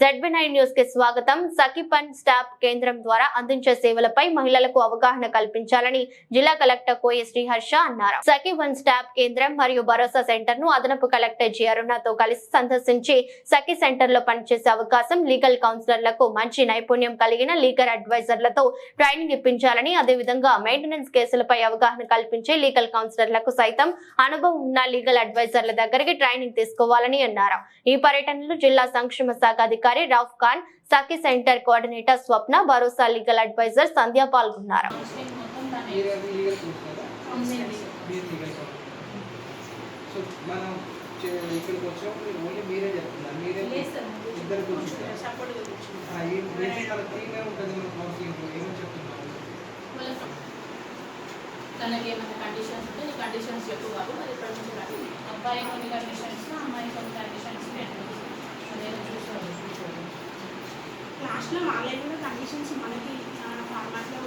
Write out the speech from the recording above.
ZB nine న్యూస్కి స్వాగతం. సఖిపన్ stop కేంద్రం ద్వారా అందించే సేవలపై మహిళలకు అవగాహన కల్పించాలని జిల్లా కలెక్టర్ కోయ శ్రీహర్ష అన్నారు. సఖిపన్ స్టాప్ కేంద్రం మరియు భరోసా సెంటర్ను అదనపు కలెక్టర్ జి అరుణతో కలిసి సందర్శించి సఖి సెంటర్లో పనిచేసే అవకాశం లీగల్ కౌన్సిలర్లకు మంచి నైపుణ్యం కలిగిన లీగల్ అడ్వైజర్లతో ట్రైనింగ్ ఇప్పించాలని అదేవిధంగా మెయింటెనెన్స్ కేసులపై అవగాహన కల్పించే లీగల్ కౌన్సిలర్లకు సైతం అనుభవం ఉన్న లీగల్ అడ్వైజర్ల దగ్గరికి ట్రైనింగ్ తీసుకోవాలని అన్నారు. ఈ పర్యటనలో జిల్లా సంక్షేమ శాఖ అధికారి Rauf Khan Sakhi center coordinator Swapna Bharosa legal advisor సంధ్య పాల్గొన్నారు. ఇక్కడికి వచ్చినప్పుడు ఓన్లీ మీరే చెప్తున్నారు మీరే ఇద్దరు కూర్చుంటారు ఉంటుంది మన కౌన్సిలింగ్ ఏమని చెప్తున్నారు తనకి ఏమైనా కండిషన్స్ ఉంటే నీ కండిషన్స్ చెప్పు బాబు. మరి ఇప్పటి నుంచి అబ్బాయి కొన్ని కండిషన్స్ అమ్మాయి కొన్ని కండిషన్స్ నేను చూసుకోవాలి లాస్ట్లో వాళ్ళకి కూడా కండిషన్స్ మనకి ఫార్మాట్లో